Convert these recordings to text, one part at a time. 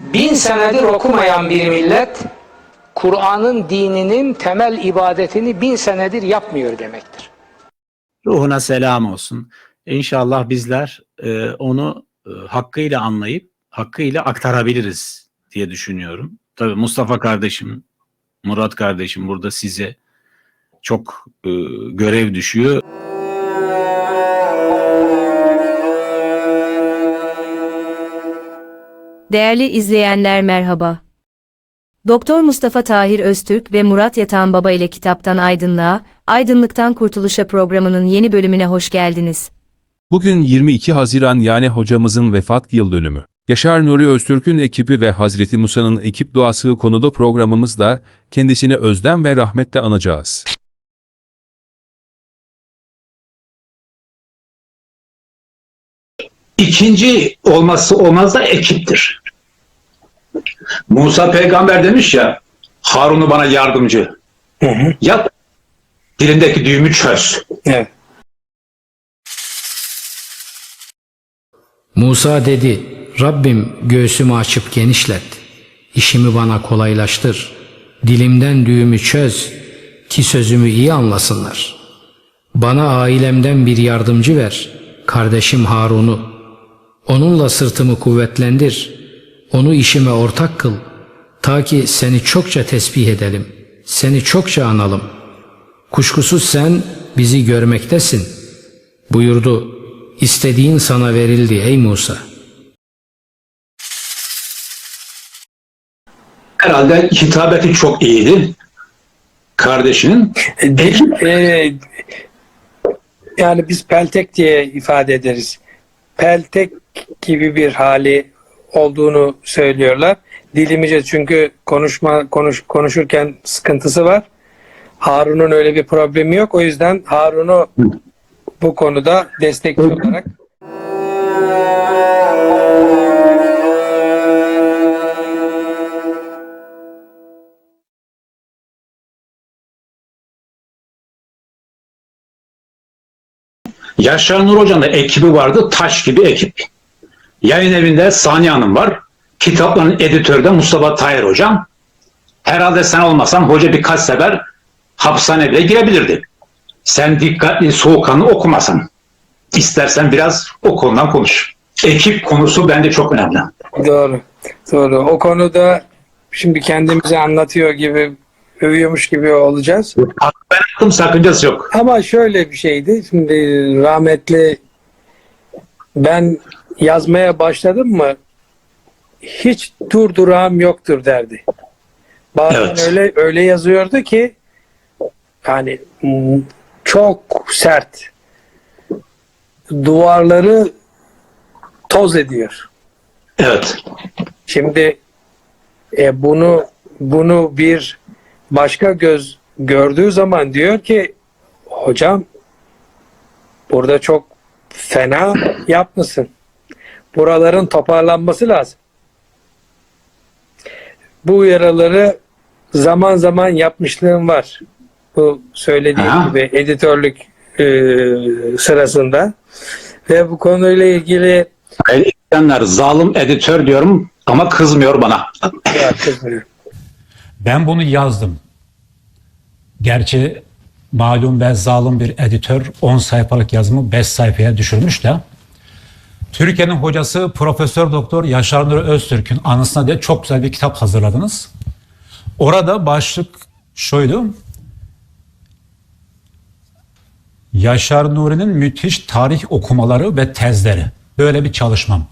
bin senedir okumayan bir millet Kur'an'ın dininin temel ibadetini bin senedir yapmıyor demektir. Ruhuna selam olsun. İnşallah bizler e, onu e, hakkıyla anlayıp hakkıyla aktarabiliriz diye düşünüyorum. Tabii Mustafa kardeşim, Murat kardeşim burada size çok e, görev düşüyor. Değerli izleyenler merhaba. Doktor Mustafa Tahir Öztürk ve Murat Yatan Baba ile Kitaptan Aydınlığa, Aydınlıktan Kurtuluşa programının yeni bölümüne hoş geldiniz. Bugün 22 Haziran yani hocamızın vefat yıl dönümü. Yaşar Nuri Öztürk'ün ekibi ve Hazreti Musa'nın ekip duası konuda programımızda kendisini özlem ve rahmetle anacağız. İkinci olması olmaz da ekiptir. Musa peygamber demiş ya Harun'u bana yardımcı yap dilindeki düğümü çöz. Evet. Musa dedi, Rabbim göğsümü açıp genişlet, işimi bana kolaylaştır, dilimden düğümü çöz ki sözümü iyi anlasınlar. Bana ailemden bir yardımcı ver, kardeşim Harun'u. Onunla sırtımı kuvvetlendir, onu işime ortak kıl, ta ki seni çokça tesbih edelim, seni çokça analım. Kuşkusuz sen bizi görmektesin. Buyurdu, istediğin sana verildi ey Musa. Herhalde hitabeti çok iyiydi kardeşinin. Değil, e, yani biz peltek diye ifade ederiz. Peltek gibi bir hali olduğunu söylüyorlar. Dilimice çünkü konuşma konuş, konuşurken sıkıntısı var. Harun'un öyle bir problemi yok. O yüzden Harun'u bu konuda destekçi olarak Yaşar Nur Hoca'nın ekibi vardı. Taş gibi ekip. Yayın evinde Saniye Hanım var. Kitapların editörü de Mustafa Tayyar Hocam. Herhalde sen olmasan hoca birkaç sefer hapishaneye bile girebilirdi. Sen dikkatli soğukkanlı okumasan. İstersen biraz o konudan konuş. Ekip konusu bence çok önemli. doğru. Doğru. O konuda şimdi kendimizi anlatıyor gibi övüyormuş gibi olacağız. Ben aklım sakıncası yok. Ama şöyle bir şeydi. Şimdi rahmetli ben yazmaya başladım mı hiç dur durağım yoktur derdi. Bazen Evet. öyle öyle yazıyordu ki yani çok sert. Duvarları toz ediyor. Evet. Şimdi e, bunu bunu bir başka göz gördüğü zaman diyor ki hocam burada çok fena yapmışsın. Buraların toparlanması lazım. Bu uyarıları zaman zaman yapmışlığım var. Bu söylediğim Aha. gibi editörlük e, sırasında ve bu konuyla ilgili İsteyenler zalim editör diyorum ama kızmıyor bana. Ya. Ben bunu yazdım. Gerçi malum ben zalim bir editör 10 sayfalık yazımı 5 sayfaya düşürmüş de Türkiye'nin hocası Profesör Doktor Yaşar Nuri Öztürk'ün anısına diye çok güzel bir kitap hazırladınız. Orada başlık şuydu. Yaşar Nuri'nin müthiş tarih okumaları ve tezleri. Böyle bir çalışmam.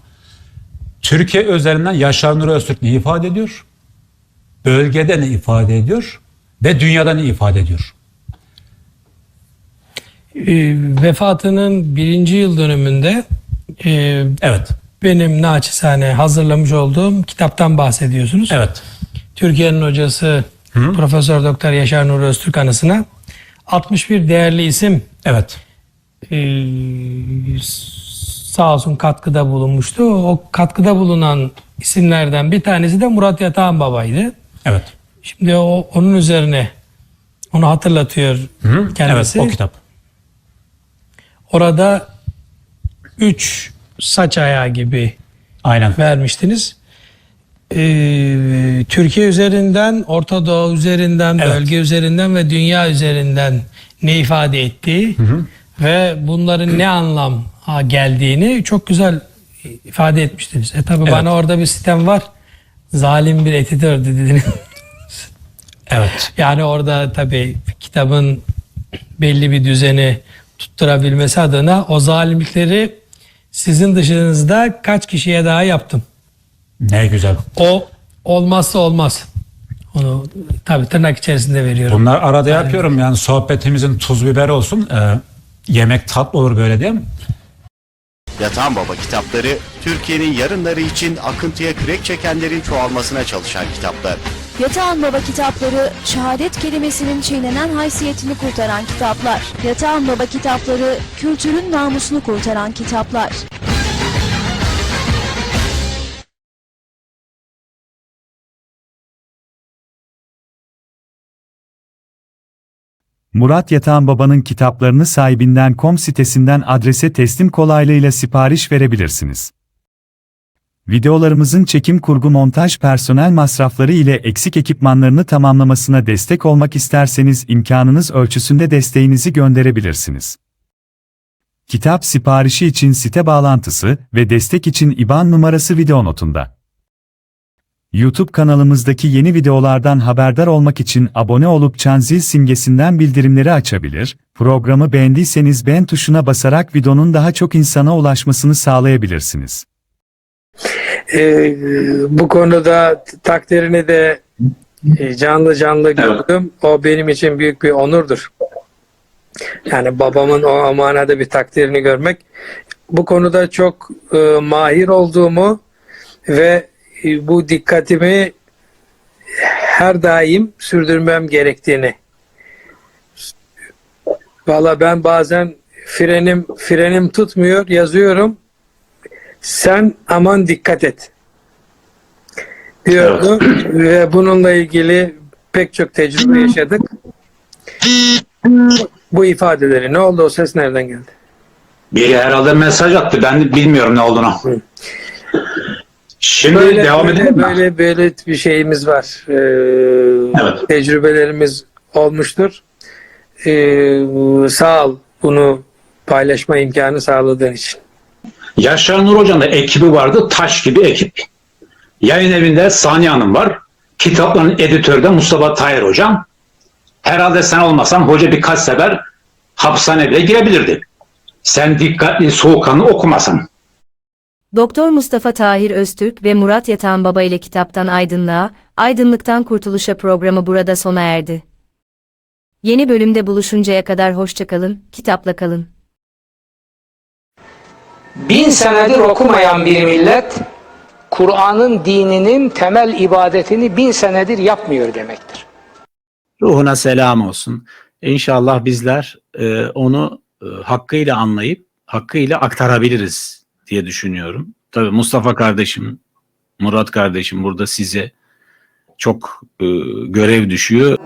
Türkiye özelinden Yaşar Nuri Öztürk ne ifade ediyor? bölgede ne ifade ediyor ve dünyada ne ifade ediyor? E, vefatının birinci yıl dönümünde e, Evet, benim naçizane hazırlamış olduğum kitaptan bahsediyorsunuz. evet. Türkiye'nin hocası Profesör Doktor Yaşar Nuri Öztürk anısına 61 değerli isim Evet. e, sağ olsun katkıda bulunmuştu. O katkıda bulunan isimlerden bir tanesi de Murat Yatağan Baba'ydı. Evet. Şimdi o onun üzerine onu hatırlatıyor Evet, kendisi. o kitap. Orada üç saç ayağı gibi Aynen. vermiştiniz. e, Türkiye üzerinden, Orta Doğu üzerinden, Evet. bölge üzerinden ve dünya üzerinden ne ifade ettiği ve bunların ne anlam geldiğini çok güzel ifade etmiştiniz. E tabi bana orada bir sistem var. Zalim bir editör dediniz. Evet. Yani orada tabii kitabın belli bir düzeni tutturabilmesi adına o zalimlikleri sizin dışınızda kaç kişiye daha yaptım. Ne güzel. O olmazsa olmaz. Onu tabii tırnak içerisinde veriyorum. Bunlar arada yapıyorum yani sohbetimizin tuz biber olsun. Ee, yemek tatlı olur böyle değil mi? Yatan Baba kitapları Türkiye'nin yarınları için akıntıya kürek çekenlerin çoğalmasına çalışan kitaplar. Yatağan Baba kitapları, şehadet kelimesinin çiğnenen haysiyetini kurtaran kitaplar. Yatağan Baba kitapları, kültürün namusunu kurtaran kitaplar. Murat Yatağan Baba'nın kitaplarını sahibinden com sitesinden adrese teslim kolaylığıyla sipariş verebilirsiniz. Videolarımızın çekim kurgu montaj personel masrafları ile eksik ekipmanlarını tamamlamasına destek olmak isterseniz imkanınız ölçüsünde desteğinizi gönderebilirsiniz. Kitap siparişi için site bağlantısı ve destek için IBAN numarası video notunda. YouTube kanalımızdaki yeni videolardan haberdar olmak için abone olup çan zil simgesinden bildirimleri açabilir, programı beğendiyseniz beğen tuşuna basarak videonun daha çok insana ulaşmasını sağlayabilirsiniz. Ee, bu konuda takdirini de e, canlı canlı gördüm. O benim için büyük bir onurdur. Yani babamın o manada bir takdirini görmek. Bu konuda çok e, mahir olduğumu ve e, bu dikkatimi her daim sürdürmem gerektiğini. Valla ben bazen frenim frenim tutmuyor yazıyorum. Sen aman dikkat et diyordu ve bununla ilgili pek çok tecrübe yaşadık. Bu ifadeleri ne oldu o ses nereden geldi? Biri herhalde mesaj attı. Ben de bilmiyorum ne olduğunu. Şimdi Böyle devam böyle, edelim mi? böyle böyle bir şeyimiz var. Ee, Evet. Tecrübelerimiz olmuştur. Ee, sağ ol bunu paylaşma imkanı sağladığın için. Yaşar Nur Hoca'nın ekibi vardı. Taş gibi ekip. Yayın evinde Saniye Hanım var. Kitapların editörü de Mustafa Tahir Hocam. Herhalde sen olmasan hoca birkaç sefer hapishaneye bile girebilirdi. Sen dikkatli soğukkanlı okumasan. Doktor Mustafa Tahir Öztürk ve Murat Yatan Baba ile Kitaptan Aydınlığa, Aydınlıktan Kurtuluşa programı burada sona erdi. Yeni bölümde buluşuncaya kadar hoşçakalın, kitapla kalın. Bin senedir okumayan bir millet, Kur'an'ın dininin temel ibadetini bin senedir yapmıyor demektir. Ruhuna selam olsun. İnşallah bizler e, onu e, hakkıyla anlayıp hakkıyla aktarabiliriz diye düşünüyorum. Tabii Mustafa kardeşim, Murat kardeşim burada size çok e, görev düşüyor.